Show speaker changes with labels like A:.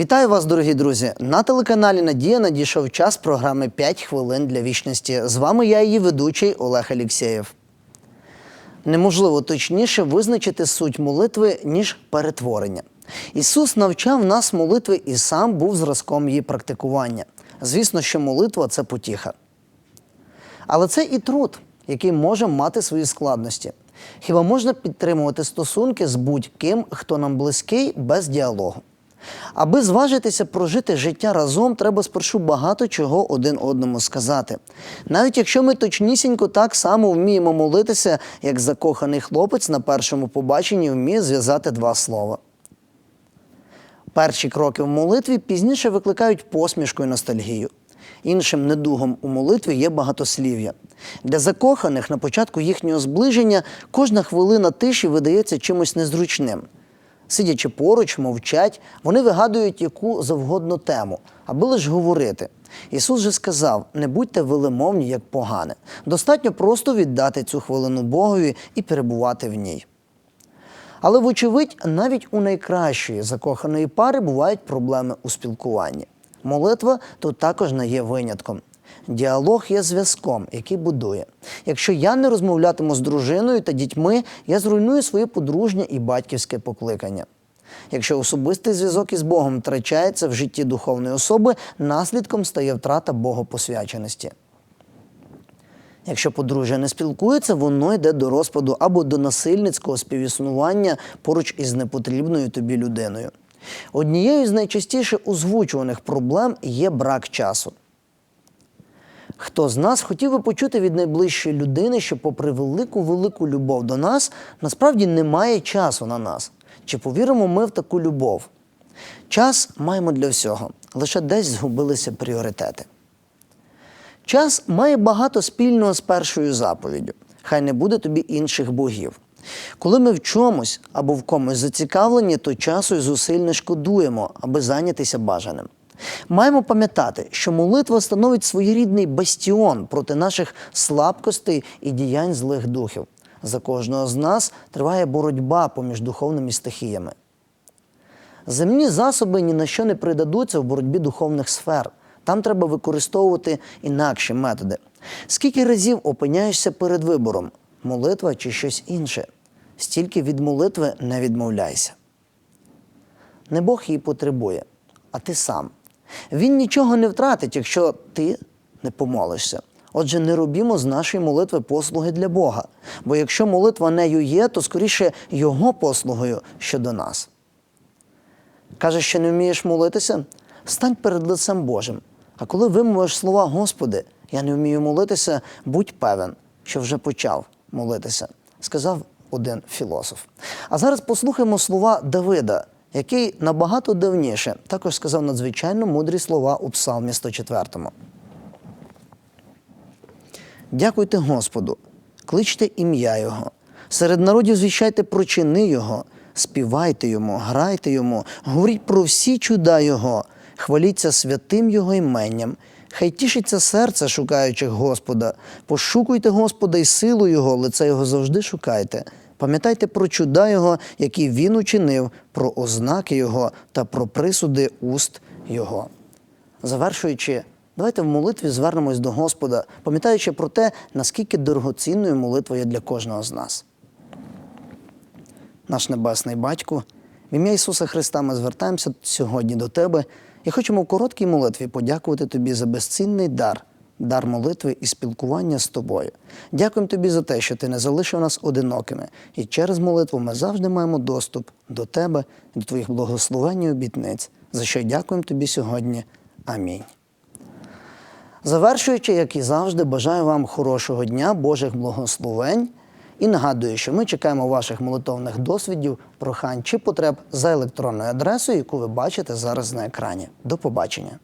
A: Вітаю вас, дорогі друзі! На телеканалі Надія надійшов час програми «5 хвилин для вічності. З вами я, її ведучий Олег Алєксєєв. Неможливо точніше визначити суть молитви, ніж перетворення. Ісус навчав нас молитви і сам був зразком її практикування. Звісно, що молитва це потіха. Але це і труд, який може мати свої складності. Хіба можна підтримувати стосунки з будь-ким, хто нам близький, без діалогу? Аби зважитися прожити життя разом, треба спершу багато чого один одному сказати. Навіть якщо ми точнісінько так само вміємо молитися, як закоханий хлопець на першому побаченні вміє зв'язати два слова. Перші кроки в молитві пізніше викликають посмішку і ностальгію. Іншим недугом у молитві є багатослів'я. Для закоханих на початку їхнього зближення кожна хвилина тиші видається чимось незручним. Сидячи поруч, мовчать, вони вигадують яку завгодно тему, аби лише говорити. Ісус же сказав: не будьте велемовні, як погане. Достатньо просто віддати цю хвилину Богові і перебувати в ній. Але, вочевидь, навіть у найкращої закоханої пари бувають проблеми у спілкуванні. Молитва тут також не є винятком. Діалог є зв'язком, який будує. Якщо я не розмовлятиму з дружиною та дітьми, я зруйную своє подружнє і батьківське покликання. Якщо особистий зв'язок із Богом втрачається в житті духовної особи, наслідком стає втрата богопосвяченості. Якщо подружжя не спілкується, воно йде до розпаду або до насильницького співіснування поруч із непотрібною тобі людиною. Однією з найчастіше озвучуваних проблем є брак часу. Хто з нас хотів би почути від найближчої людини, що, попри велику велику любов до нас, насправді немає часу на нас? Чи повіримо ми в таку любов? Час маємо для всього, лише десь згубилися пріоритети. Час має багато спільного з першою заповіддю. Хай не буде тобі інших богів. Коли ми в чомусь або в комусь зацікавлені, то часу і зусиль не шкодуємо, аби зайнятися бажаним. Маємо пам'ятати, що молитва становить своєрідний бастіон проти наших слабкостей і діянь злих духів. За кожного з нас триває боротьба поміж духовними стихіями. Земні засоби ні на що не придадуться в боротьбі духовних сфер. Там треба використовувати інакші методи. Скільки разів опиняєшся перед вибором молитва чи щось інше? Стільки від молитви не відмовляйся. Не Бог її потребує, а ти сам. Він нічого не втратить, якщо ти не помолишся. Отже, не робімо з нашої молитви послуги для Бога. Бо якщо молитва нею є, то скоріше Його послугою щодо нас. Каже, що не вмієш молитися? Стань перед лицем Божим. А коли вимовиш слова Господи, я не вмію молитися, будь певен, що вже почав молитися, сказав один філософ. А зараз послухаємо слова Давида, який набагато давніше також сказав надзвичайно мудрі слова у Псалмі 104. Дякуйте Господу, кличте ім'я Його. Серед народів звіщайте про чини Його, співайте йому, грайте йому, говоріть про всі чуда Його, хваліться святим Його іменням. Хай тішиться серце, шукаючих Господа. Пошукуйте Господа і силу Його, лице Його завжди шукайте. Пам'ятайте про чуда Його, які Він учинив, про ознаки Його та про присуди уст Його. Завершуючи, давайте в молитві звернемось до Господа, пам'ятаючи про те, наскільки дорогоцінною молитва є для кожного з нас. Наш Небесний Батько, в ім'я Ісуса Христа ми звертаємося сьогодні до Тебе і хочемо в короткій молитві подякувати Тобі за безцінний дар, дар молитви і спілкування з тобою. Дякуємо Тобі за те, що Ти не залишив нас одинокими, і через молитву ми завжди маємо доступ до Тебе, до Твоїх благословень і обітниць, за що дякуємо Тобі сьогодні. Амінь. Завершуючи, як і завжди, бажаю вам хорошого дня, Божих благословень. І нагадую, що ми чекаємо ваших молитовних досвідів, прохань чи потреб за електронною адресою, яку ви бачите зараз на екрані. До побачення.